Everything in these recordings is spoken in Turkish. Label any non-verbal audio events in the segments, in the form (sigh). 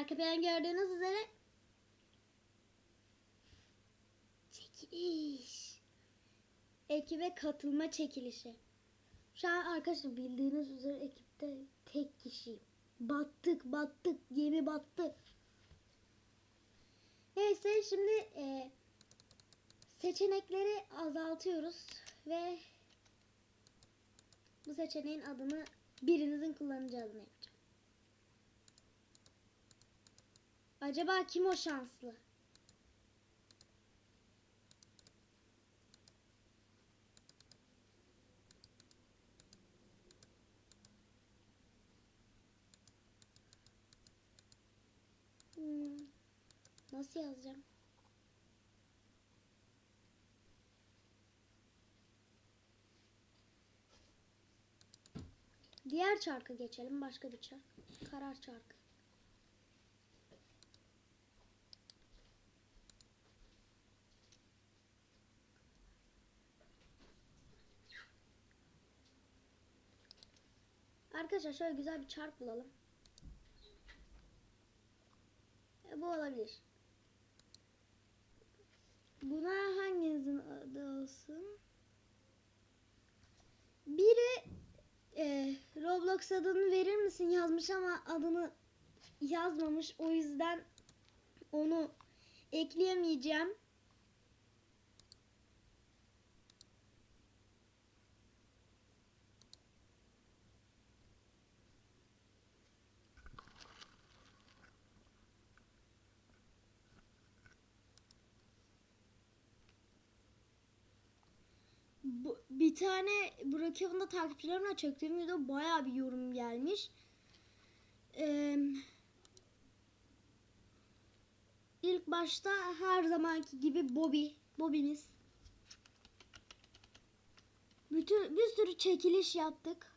Arka gördüğünüz üzere çekiliş. Ekibe katılma çekilişi. Şu an arkadaşlar bildiğiniz üzere ekipte tek kişiyim. Battık battık gemi battı. Neyse şimdi e, seçenekleri azaltıyoruz ve bu seçeneğin adını birinizin kullanıcı adını yapacağım. Acaba kim o şanslı? Hmm, nasıl yazacağım? Diğer çarka geçelim. Başka bir çark. Karar çarkı. Arkadaşlar şöyle güzel bir çark bulalım. E, bu olabilir. Buna hanginizin adı olsun? Biri e, Roblox adını verir misin yazmış ama adını yazmamış. O yüzden onu ekleyemeyeceğim. Bu, bir tane Brookhaven'da takipçilerimle çektiğim video bayağı bir yorum gelmiş. Ee, ilk başta her zamanki gibi Bobby, Bobby'miz. Bütün bir sürü çekiliş yaptık.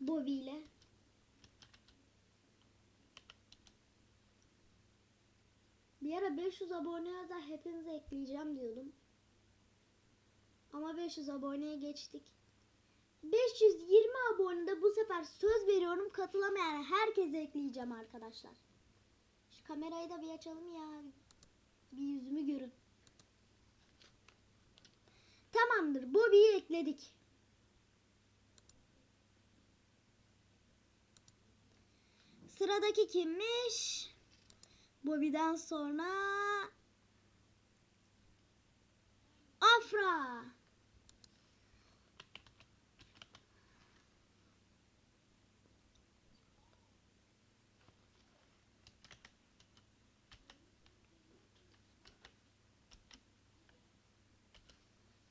Bobby ile. Bir ara 500 aboneye da hepinizi ekleyeceğim diyordum. Ama 500 aboneye geçtik. 520 abonede bu sefer söz veriyorum katılamayan herkese ekleyeceğim arkadaşlar. Şu kamerayı da bir açalım ya. Bir yüzümü görün. Tamamdır. Bobby'yi ekledik. Sıradaki kimmiş? Bobby'den sonra Afra.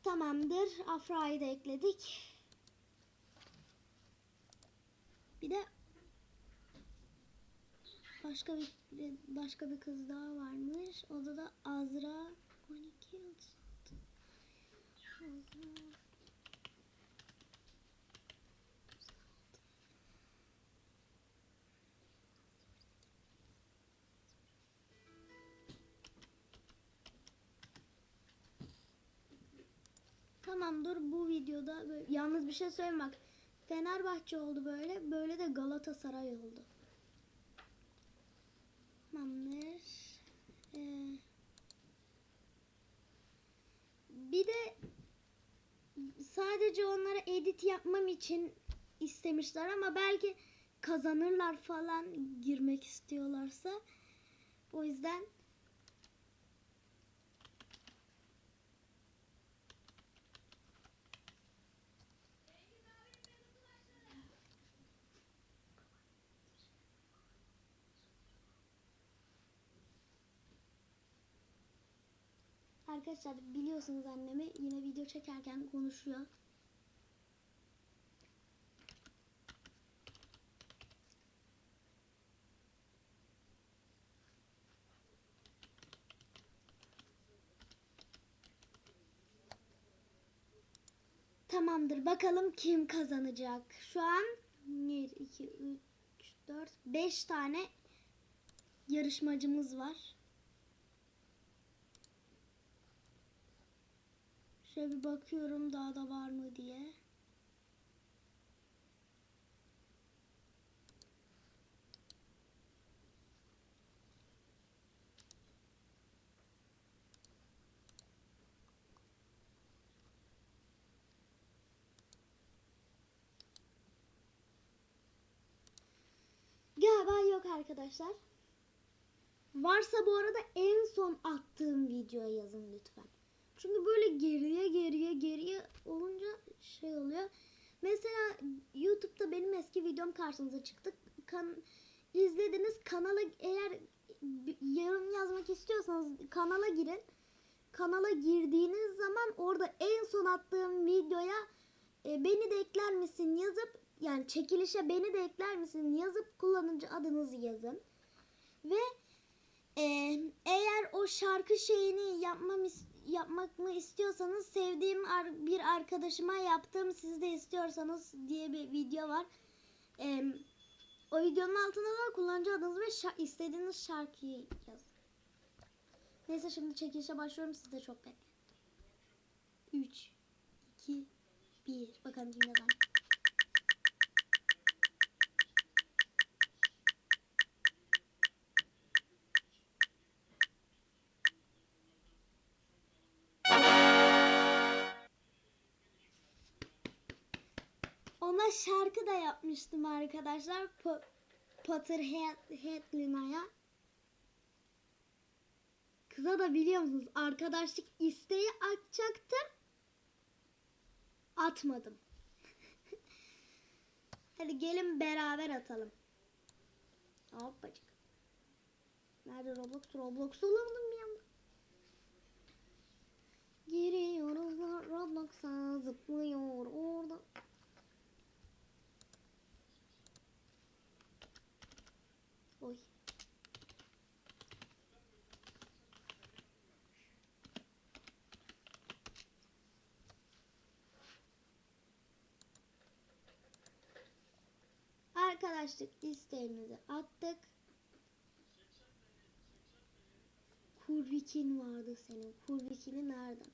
Tamamdır. Afra'yı da ekledik. Bir de başka bir başka bir kız daha varmış. O da da Azra 12 yıldız. Azra. Tamamdır bu videoda böyle, yalnız bir şey söyleyeyim bak. Fenerbahçe oldu böyle. Böyle de Galatasaray oldu. Tamamdır. Ee, bir de sadece onlara edit yapmam için istemişler ama belki kazanırlar falan girmek istiyorlarsa. O yüzden Arkadaşlar biliyorsunuz annemi yine video çekerken konuşuyor. Tamamdır. Bakalım kim kazanacak. Şu an 1, 2, 3, 4, 5 tane yarışmacımız var. Şöyle bir bakıyorum daha da var mı diye. Galiba yok arkadaşlar. Varsa bu arada en son attığım videoya yazın lütfen. Çünkü böyle geriye geriye geriye olunca şey oluyor. Mesela YouTube'da benim eski videom karşınıza çıktı. Kan izlediniz. Kanala eğer yorum yazmak istiyorsanız kanala girin. Kanala girdiğiniz zaman orada en son attığım videoya e, beni de ekler misin yazıp yani çekilişe beni de ekler misin yazıp kullanıcı adınızı yazın. Ve e, eğer o şarkı şeyini yapmam is- yapmak mı istiyorsanız sevdiğim bir arkadaşıma yaptım siz de istiyorsanız diye bir video var. E, o videonun altına da kullanıcı adınızı ve şa- istediğiniz şarkıyı yazın. Neyse şimdi çekilişe başlıyorum siz de çok bekleyin. 3 2 1 Bakalım kim kazandı. Şarkı da yapmıştım arkadaşlar. Po Potterhead Lina'ya. Kıza da biliyor musunuz arkadaşlık isteği atacaktım. Atmadım. (laughs) Hadi gelin beraber atalım. Hoppacık. Nerede Roblox? Roblox olamadım bir anda. Giriyoruz Roblox'a zıplıyor orada. Arkadaşlık isteğimizi attık. Kurbikin vardı senin. Kurbikini nereden?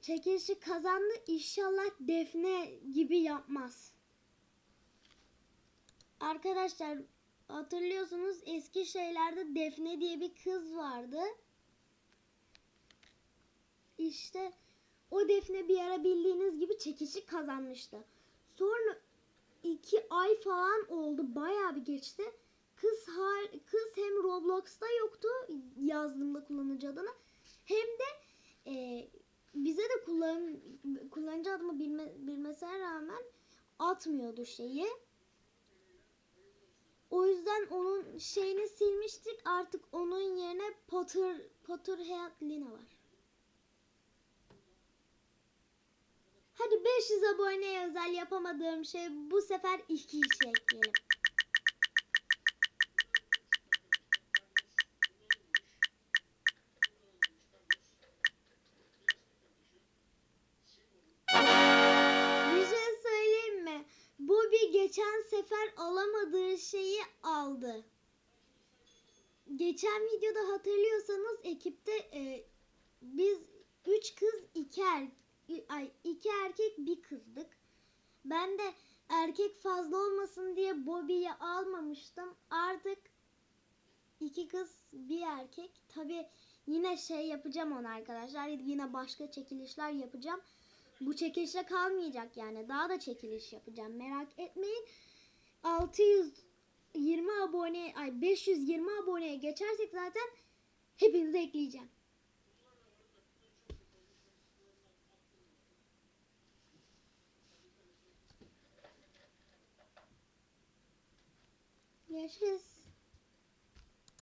Çekilişi kazandı. İnşallah Defne gibi yapmaz. Arkadaşlar hatırlıyorsunuz eski şeylerde Defne diye bir kız vardı. İşte o Defne bir ara bildiğiniz gibi çekişi kazanmıştı. Sonra iki ay falan oldu. Bayağı bir geçti. Kız hal, kız hem Roblox'ta yoktu yazdığımda kullanıcı adını hem de e, bize de kullan, kullanıcı adımı bilme, bilmesine rağmen atmıyordu şeyi. O yüzden onun şeyini silmiştik. Artık onun yerine Potter Potterhead Lina var. Hadi 500 aboneye özel yapamadığım şey bu sefer iki kişi ekleyelim. Sefer alamadığı şeyi aldı. Geçen videoda hatırlıyorsanız ekipte e, biz üç kız iki er, ay iki erkek bir kızdık. Ben de erkek fazla olmasın diye Bobby'yi almamıştım. Artık iki kız bir erkek. Tabi yine şey yapacağım ona arkadaşlar. Yine başka çekilişler yapacağım. Bu çekilişe kalmayacak yani. Daha da çekiliş yapacağım. Merak etmeyin. 620 abone, ay 520 aboneye geçersek zaten hepinizi ekleyeceğim. Görüşürüz.